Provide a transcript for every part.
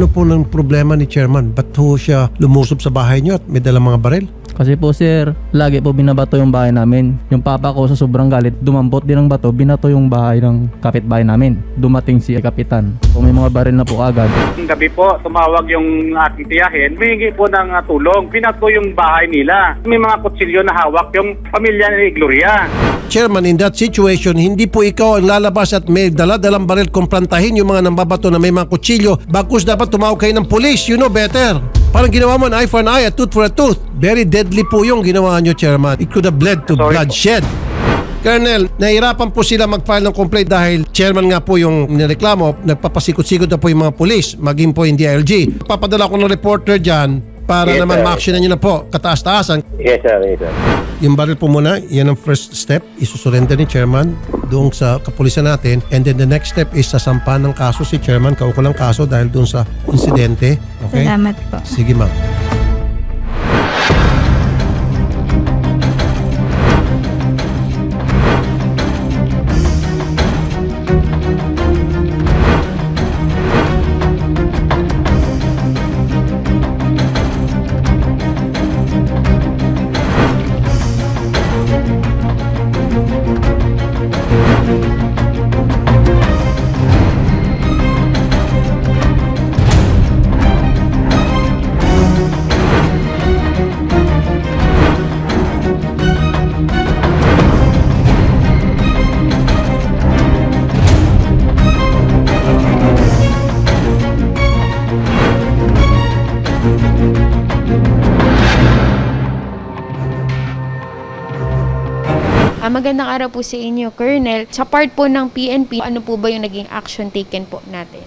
Ano po ng problema ni Chairman? Ba't ho siya lumusob sa bahay niyo at may dalang mga baril? Kasi po sir, lagi po binabato yung bahay namin. Yung papa ko sa sobrang galit, dumambot din ng bato, binato yung bahay ng kapitbahay namin. Dumating si kapitan. Kung may mga baril na po agad, Yung gabi po, tumawag yung ating tiyahin, humingi po ng uh, tulong. Pinato yung bahay nila. May mga kutsilyo na hawak yung pamilya ni Gloria. Chairman, in that situation, hindi po ikaw ang lalabas at may dala-dalang baril kumprantahin yung mga nambabato na may mga kutsilyo. Bagkus dapat tumawag kayo ng police. You know better. Parang ginawa mo an eye for an eye, a tooth for a tooth. Very deadly po yung ginawa nyo, Chairman. It could have led to Sorry po. bloodshed. Colonel, nahirapan po sila mag-file ng complaint dahil chairman nga po yung nireklamo, nagpapasikot-sikot na po yung mga police, maging po yung DILG. Papadala ko ng reporter dyan para Yes, naman sir. ma-actionan nyo na po, kataas-taasan. Yes, sir. Yes, sir. Yung baril po muna, yan ang first step. Isusurrender ni chairman doon sa kapulisan natin. And then the next step is sasampa ng kaso si chairman, kaukulang kaso dahil doon sa insidente. Okay? Salamat po. Sige ma'am. Ah, magandang araw po sa inyo, Colonel. Sa part po ng PNP, ano po ba yung naging action taken po natin?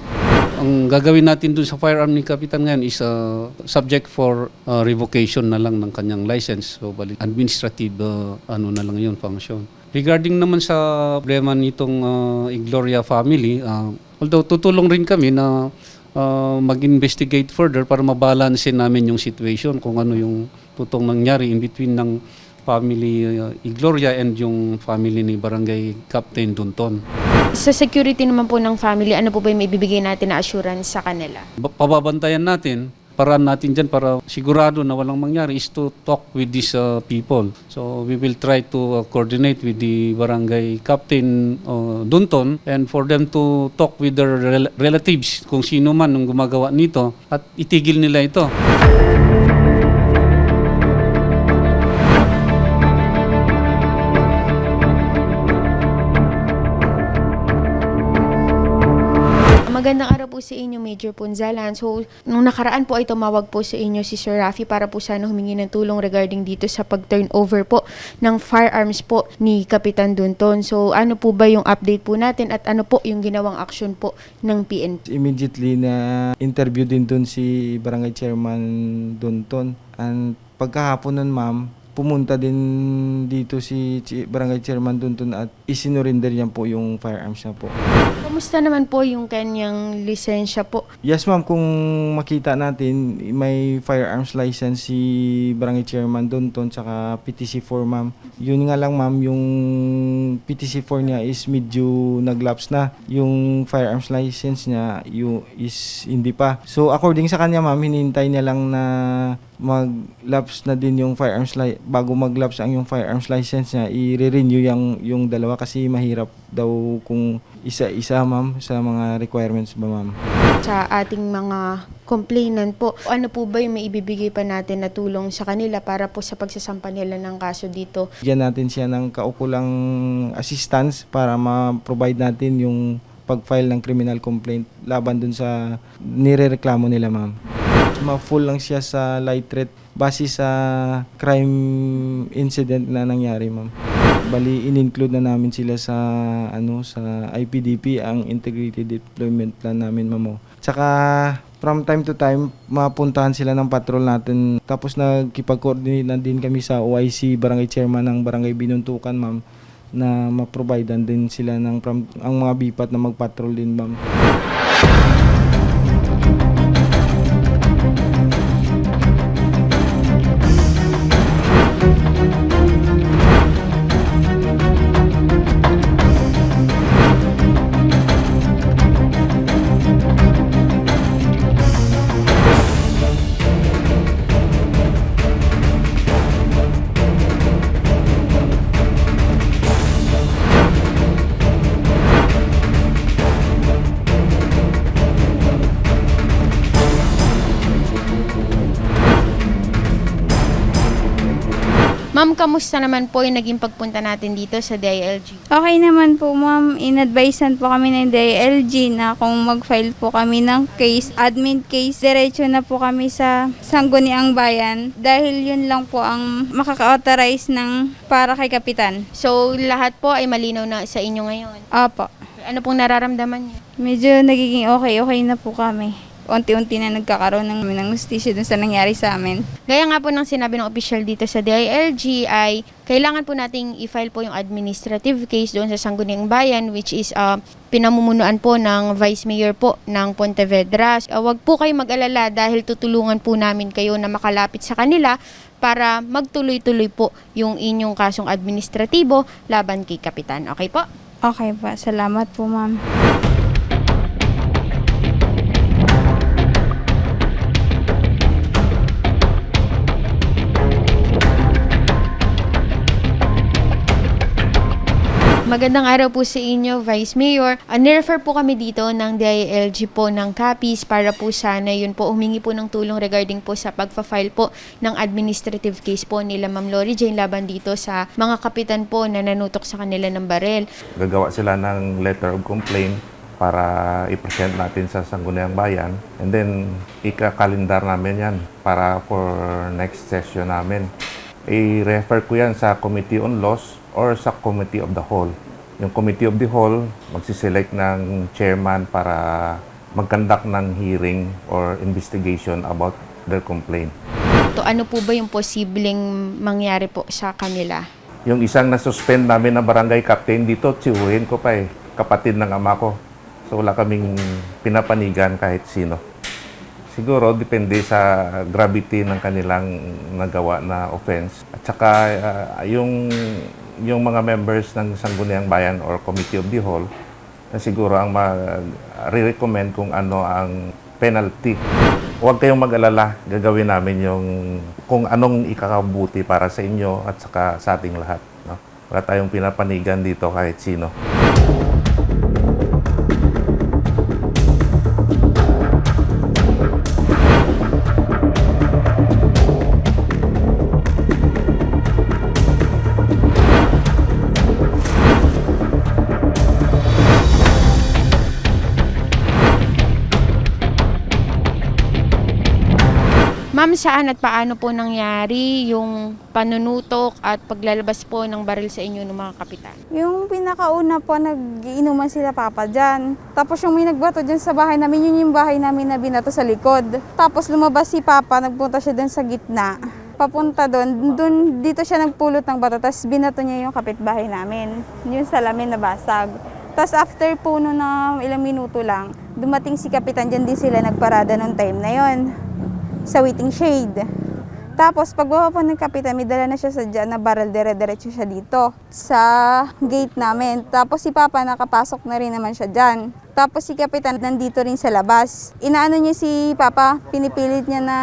Ang gagawin natin dun sa firearm ni Kapitan ngayon is uh, subject for uh, revocation na lang ng kanyang license. So, balik administrative uh, ano na lang yun, function. Regarding naman sa problema nitong uh, Igloria family, uh, although tutulong rin kami na uh, mag-investigate further para mabalansin namin yung situation kung ano yung tutong nangyari in between ng family uh, Igloria and yung family ni Barangay Captain Dunton. Sa security naman po ng family, ano po ba yung maibibigay natin na assurance sa kanila? Ba- pababantayan natin, paraan natin dyan para sigurado na walang mangyari is to talk with these uh, people. So we will try to uh, coordinate with the barangay captain uh, Dunton and for them to talk with their rel- relatives kung sino man ang gumagawa nito at itigil nila ito. Magandang araw po sa inyo, Major Punzalan. So, nung nakaraan po ay tumawag po sa inyo si Sir Rafi para po sana humingi ng tulong regarding dito sa pag-turnover po ng firearms po ni Kapitan Dunton. So, ano po ba yung update po natin at ano po yung ginawang action po ng PNP? immediately na interview din dun si barangay chairman Dunton. And pagkahapon nun ma'am, pumunta din dito si barangay chairman Dunton at isinurinder niya po yung firearms niya po. Kumusta naman po yung kanyang lisensya po? Yes ma'am, kung makita natin, may firearms license si barangay chairman Dunton tsaka PTC4 ma'am. Yun nga lang ma'am, yung PTC4 niya is medyo naglaps na. Yung firearms license niya yung is hindi pa. So according sa kanya ma'am, hinintay niya lang na mag-lapse na din yung firearms li- bago mag-lapse ang yung firearms license niya, i-renew yung yung dalawa kasi mahirap daw kung isa-isa ma'am sa mga requirements ba ma'am. sa ating mga complainant po. Ano po ba yung maibibigay pa natin na tulong sa kanila para po sa pagsasampa nila ng kaso dito? Bigyan natin siya ng kaukulang assistance para ma-provide natin yung pag-file ng criminal complaint laban dun sa nirereklamo nila ma'am. Ma-full lang siya sa light threat base sa crime incident na nangyari ma'am. Bali in-include na namin sila sa ano sa IPDP ang integrated deployment plan namin ma'am. oh. Tsaka from time to time mapuntahan sila ng patrol natin tapos nagkipag-coordinate na din kami sa OIC barangay chairman ng barangay Binuntukan ma'am na ma-providean din sila ng from, ang mga bipat na magpatrol din ma'am. Ma'am, kamusta naman po yung naging pagpunta natin dito sa DILG? Okay naman po ma'am, inadvisean po kami ng DILG na kung mag-file po kami ng case, admin case, diretso na po kami sa Sangguniang Bayan dahil yun lang po ang makaka-authorize ng para kay Kapitan. So, lahat po ay malinaw na sa inyo ngayon. Opo, Ano pong nararamdaman niyo? medyo nagiging okay-okay na po kami. Unti-unti na nagkakaroon ng, ng justisya dun sa nangyari sa amin. Gaya nga po ng sinabi ng official dito sa DILG ay kailangan po nating i-file po yung administrative case doon sa Sangguniang Bayan which is uh, pinamumunuan po ng Vice Mayor po ng Pontevedra. Uh, wag po kayo mag-alala dahil tutulungan po namin kayo na makalapit sa kanila para magtuloy-tuloy po yung inyong kasong administratibo laban kay Kapitan. Okay po? Okay pa, salamat po ma'am. Magandang araw po sa inyo, Vice Mayor. Uh, nirefer po kami dito ng DILG po ng CAPIS para po sana yun po humingi po ng tulong regarding po sa pagpa-file po ng administrative case po nila Ma'am Lori Jane laban dito sa mga kapitan po na nanutok sa kanila ng barel. gagawa sila ng letter of complaint para i-present natin sa Sangguniang Bayan. And then, ikakalendar namin yan para for next session namin. I-refer ko yan sa Committee on Laws or sa Committee of the Whole. Yung Committee of the Whole, magsiselect ng chairman para mag-conduct ng hearing or investigation about their complaint. To ano po ba yung posibleng mangyari po sa kanila? Yung isang nasuspend namin na barangay captain dito, tiyuhin ko pa eh. Kapatid ng ama ko. So wala kaming pinapanigan kahit sino. Siguro depende sa gravity ng kanilang nagawa na offense. At saka ah, yung yung mga members ng Sangguniang Bayan or Committee of the Whole na siguro ang ma-recommend kung ano ang penalty. Huwag kayong mag-alala, gagawin namin yung kung anong ikakabuti para sa inyo at saka sa ating lahat. No? Wala tayong pinapanigan dito kahit sino. Saan at paano po nangyari yung panunutok at paglalabas po ng baril sa inyo ng mga kapitan? Yung pinakauna po, nag-iinuman sila papa dyan. Tapos yung may nagbato dyan sa bahay namin, yun yung bahay namin na binato sa likod. Tapos lumabas si papa, nagpunta siya dun sa gitna. Papunta doon, doon dito siya nagpulot ng bato, tapos binato niya yung kapitbahay namin. Yung salamin na basag. Tapos after po na ilang minuto lang, dumating si kapitan dyan, di sila nagparada nung time na yon sa waiting shade. Tapos pagbaba po ng kapitan, may dala na siya sa dyan na barrel, dire-diretso siya dito sa gate namin. Tapos si Papa nakapasok na rin naman siya dyan. Tapos si kapitan nandito rin sa labas. Inaano niya si Papa, pinipilit niya na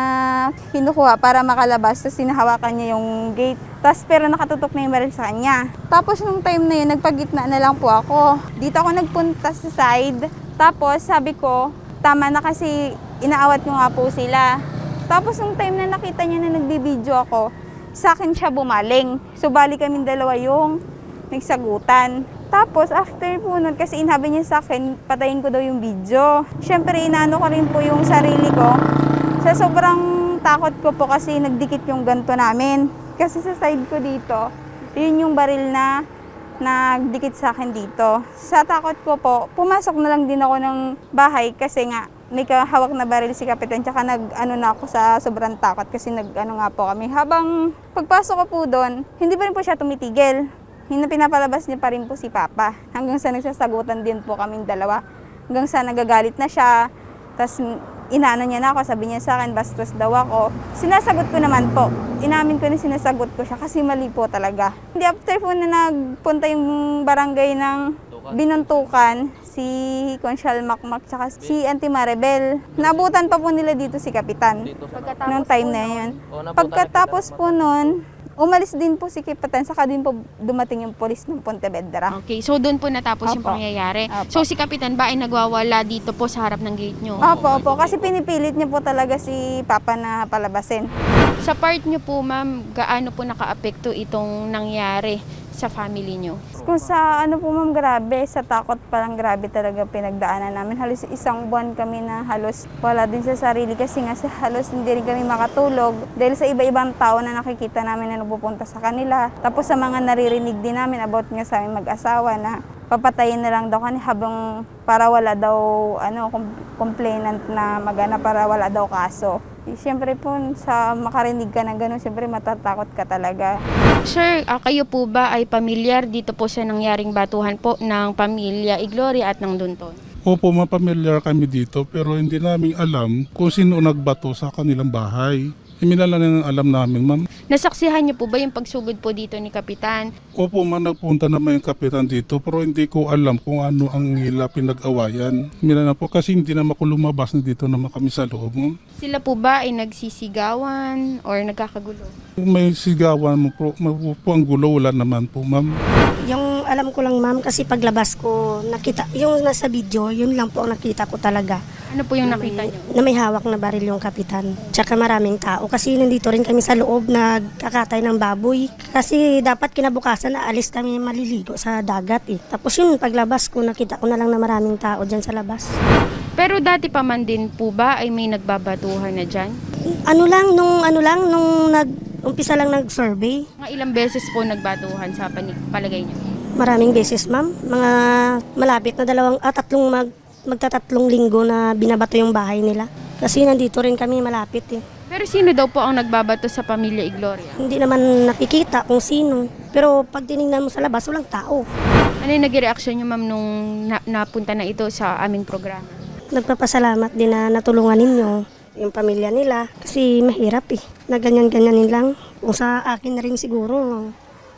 kinukuha para makalabas. Tapos sinahawakan niya yung gate. Tapos pero nakatutok na yung barrel sa kanya. Tapos nung time na yun, nagpagitna na lang po ako. Dito ako nagpunta sa side. Tapos sabi ko, tama na kasi inaawat ko nga po sila. Tapos nung time na nakita niya na nagbibideo ako, sa akin siya bumaling. So bali kami dalawa yung nagsagutan. Tapos after po nun, kasi inabi niya sa akin, patayin ko daw yung video. Siyempre inaano ko rin po yung sarili ko. Sa sobrang takot ko po kasi nagdikit yung ganto namin. Kasi sa side ko dito, yun yung baril na nagdikit sa akin dito. Sa takot ko po, pumasok na lang din ako ng bahay kasi nga may kahawak na baril si Kapitan tsaka nag ano na ako sa sobrang takot kasi nag ano nga po kami. Habang pagpasok ko po doon, hindi pa rin po siya tumitigil. Hindi pinapalabas niya pa rin po si Papa. Hanggang sa nagsasagutan din po kaming dalawa. Hanggang sa nagagalit na siya. Tapos inaano niya na ako, sabi niya sa akin, bastos daw ako. Sinasagot ko naman po. Inamin ko na sinasagot ko siya kasi mali po talaga. Hindi after po na nagpunta yung barangay ng binuntukan si Conchal Makmak tsaka si Auntie Maribel. Nabutan pa po nila dito si Kapitan nung time na yun. Pagkatapos po nun, umalis din po si Kapitan saka din po dumating yung polis ng Pontevedra. Okay, so doon po natapos yung Opo. pangyayari. Opo. So si Kapitan ba ay nagwawala dito po sa harap ng gate nyo? Opo, opo. Kasi pinipilit niya po talaga si Papa na palabasin. Sa part nyo po, ma'am, gaano po nakaapekto itong nangyari sa family nyo? Kung sa ano po ma'am, grabe, sa takot parang grabe talaga pinagdaanan namin. Halos isang buwan kami na halos wala din sa sarili kasi nga sa halos hindi rin kami makatulog dahil sa iba-ibang tao na nakikita namin na nagpupunta sa kanila. Tapos sa mga naririnig din namin about nga sa aming mag-asawa na papatayin na lang daw kami habang para wala daw ano com- complainant na magana para wala daw kaso. Eh, Siyempre po sa makarinig ka ng ganun, siyempre matatakot ka talaga. Sir, ah, kayo po ba ay pamilyar dito po sa nangyaring batuhan po ng pamilya Igloria at ng Dunton? Opo, mapamilyar kami dito pero hindi namin alam kung sino nagbato sa kanilang bahay. Hindi na alam namin, ma'am. Nasaksihan niyo po ba yung pagsugod po dito ni Kapitan? Opo, man nagpunta naman yung kapitan dito pero hindi ko alam kung ano ang nila pinag-awayan. Hindi na po kasi hindi naman ako lumabas na dito naman kami sa loob, ma'am. Sila po ba ay nagsisigawan or nagkakagulo? May sigawan mo po, mo po ang gulo, wala naman po, ma'am. Yung alam ko lang ma'am kasi paglabas ko nakita yung nasa video yun lang po ang nakita ko talaga Ano po yung nakita niyo? na may hawak na baril yung kapitan tsaka maraming tao kasi nandito rin kami sa loob nagkakatay ng baboy kasi dapat kinabukasan na alis kami maliligo sa dagat eh tapos yun paglabas ko nakita ko na lang na maraming tao dyan sa labas Pero dati pa man din po ba ay may nagbabatuhan na dyan? ano lang nung ano lang nung nag umpisa lang nag-survey Mga ilang beses po nagbatuhan sa pani- palagay niyo? Maraming beses, ma'am. Mga malapit na dalawang at tatlong mag, magtatatlong linggo na binabato yung bahay nila. Kasi nandito rin kami malapit eh. Pero sino daw po ang nagbabato sa pamilya Igloria? Hindi naman nakikita kung sino. Pero pag tinignan mo sa labas, walang tao. Ano yung naging reaksyon niyo ma'am nung na- napunta na ito sa aming programa? Nagpapasalamat din na natulungan ninyo yung pamilya nila. Kasi mahirap eh. Na ganyan-ganyanin lang. Kung sa akin na rin siguro,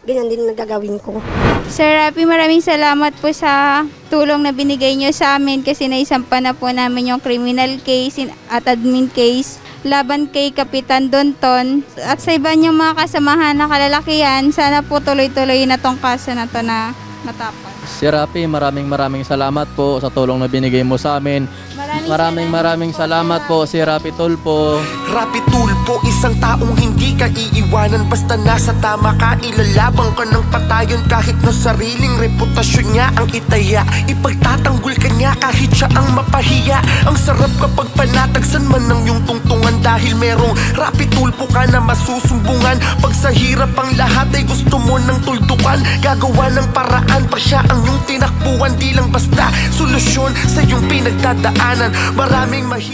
ganyan din nagagawin ko. Sir Rafi, maraming salamat po sa tulong na binigay niyo sa amin kasi naisampa na po namin yung criminal case at admin case laban kay Kapitan Donton at sa iba niyong mga kasamahan na kalalakihan. Sana po tuloy-tuloy na tong kaso na to na matapos. Si Rapi, maraming maraming salamat po sa tulong na binigay mo sa amin. Maraming maraming salamat po si Rapi Tulpo. Rapi tulpo, isang taong hindi ka iiwanan. Basta nasa tama ka, ilalabang ka ng patayon. Kahit na sariling reputasyon niya ang itaya Ipagtatanggol ka niya kahit siya ang mapahiya. Ang sarap kapag panatagsan man ng iyong tungtungan Dahil merong rapi tulpo ka na masusumbungan. Pag sa hirap ang lahat ay gusto mo ng tuldukan. Gagawa ng paraan pag siya ang iyong tinakbuhan. Di lang basta solusyon sa iyong pinagdadaanan. Maraming mahirap